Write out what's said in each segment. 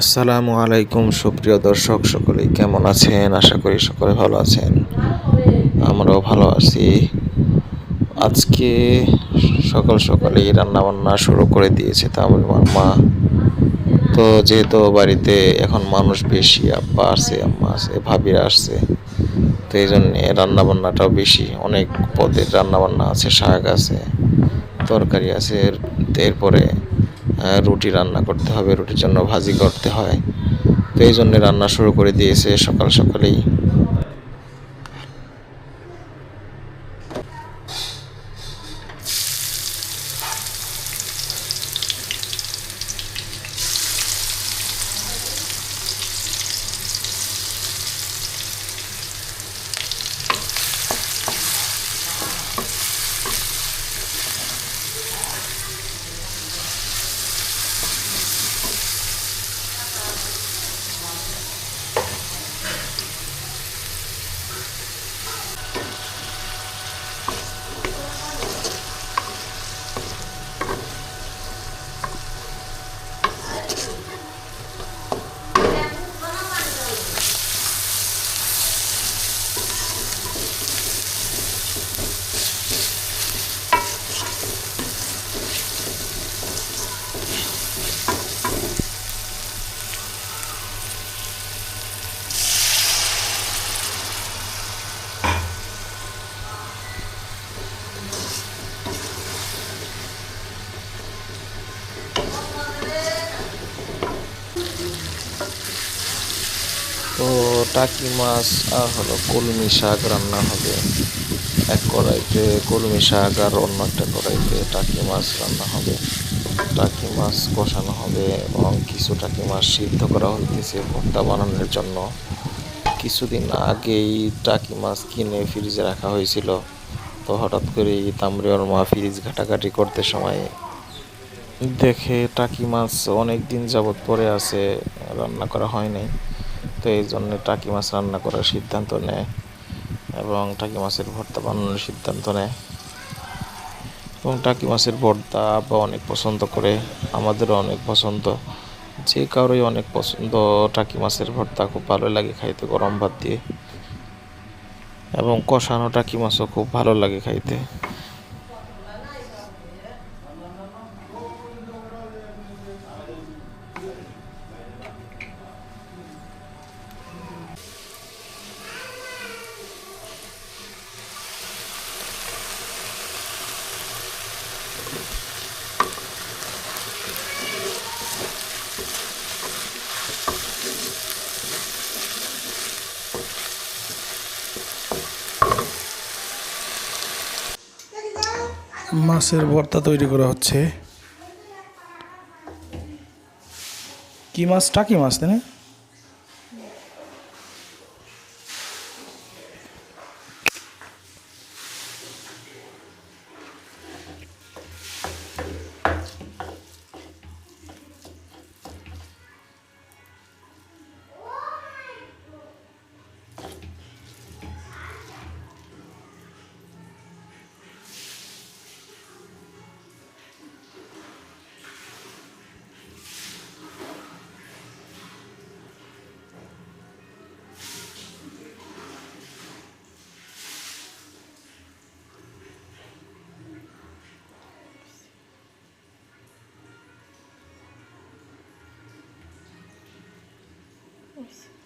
আসসালামু আলাইকুম, সুপ্রিয় দর্শক, সকলেই কেমন আছেন? আশা করি সকলে ভালো আছেন। আমরাও ভালো আছি। আজকে সকাল সকালেই রান্না বান্না শুরু করে দিয়েছে তামিল মা। তো যেহেতু বাড়িতে এখন মানুষ বেশি, আব্বা আছে, আম্মা আছে, ভাবিরা আসছে, তো এই জন্যে রান্নাবান্নাটাও বেশি। অনেক পদের রান্নাবান্না আছে, শাক আছে, তরকারি আছে এরপরে রুটি রান্না করতে হবে, রুটির জন্য ভাজি করতে হয়। তো এই জন্যে রান্না শুরু করে দিয়েছে সকাল সকালেই। তো টাকি মাছ আর হলো কলমি শাক রান্না হবে। এক কড়াইতে কলমি শাক আর অন্য একটা কড়াইতে টাকি মাছ রান্না হবে। টাকি মাছ কষানো হবে এবং কিছু টাকি মাছ সিদ্ধ করা হইতেছে ভর্তা বানানোর জন্য। কিছুদিন আগেই টাকি মাছ কিনে ফ্রিজে রাখা হয়েছিল। তো হঠাৎ করেই তামরিয়র মা ফ্রিজ ঘাটাঘাটি করতে সময় দেখে টাকি মাছ অনেক দিন যাবৎ পরে আছে, রান্না করা হয়নি তো এই জন্য টাকি মাছ রান্না করার সিদ্ধান্ত নেয় এবং টাকি মাছের ভর্তা বানানোর সিদ্ধান্ত নেয়। এবং টাকি মাছের ভর্তা বা অনেক পছন্দ করে, আমাদেরও অনেক পছন্দ। যে কারোই অনেক পছন্দ, টাকি মাছের ভর্তা খুব ভালো লাগে খাইতে গরম ভাত দিয়ে। এবং কষানো টাকি মাছও খুব ভালো লাগে খাইতে। মাছের ভর্তা তৈরি করা হচ্ছে। কি মাছ? টাকি মাছ তাই না? Nossa.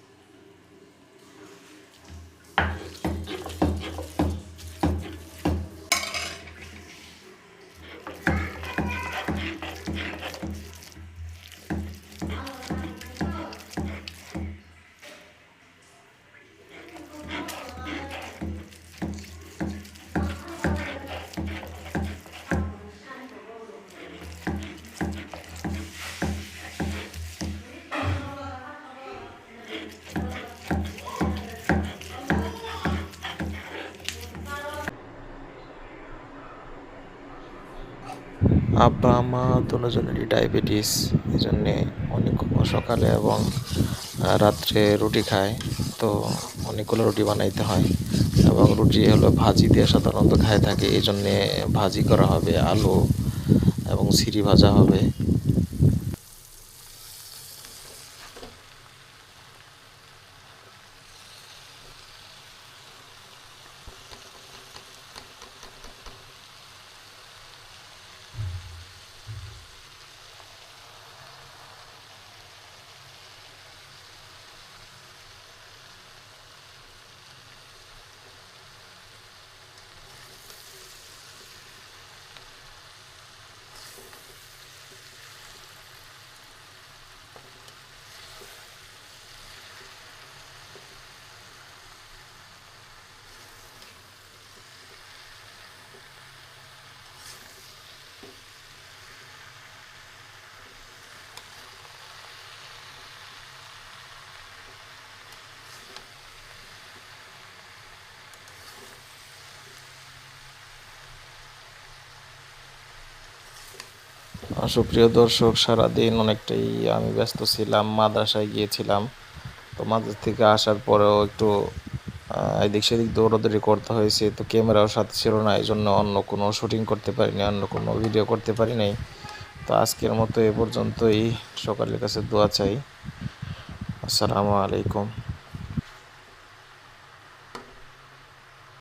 আব্বা মা দুজনেরই ডায়াবেটিস। এই জন্যে অনেক সকালে এবং রাত্রে রুটি খায়। তো অনেকগুলো রুটি বানাইতে হয়। এবং রুটি হলো ভাজি দিয়ে সাধারণত খায় থাকে। এই জন্যে ভাজি করা হবে আলু এবং সিঁড়ি ভাজা হবে। সুপ্রিয় দর্শক, সারাদিন অনেকটাই আমি ব্যস্ত ছিলাম, মাদ্রাসায় গিয়েছিলাম। তো মাদ্রাসা থেকে আসার পরেও একটু এদিক সেদিক দৌড়াদৌড়ি করতে হয়েছে। তো ক্যামেরাও সাথে ছিল না এই জন্য অন্য কোনো শুটিং করতে পারিনি, অন্য কোনো ভিডিও করতে পারি নাই। তো আজকের মতো এ পর্যন্তই। সকালের কাছে দোয়া চাই। আসসালামু আলাইকুম।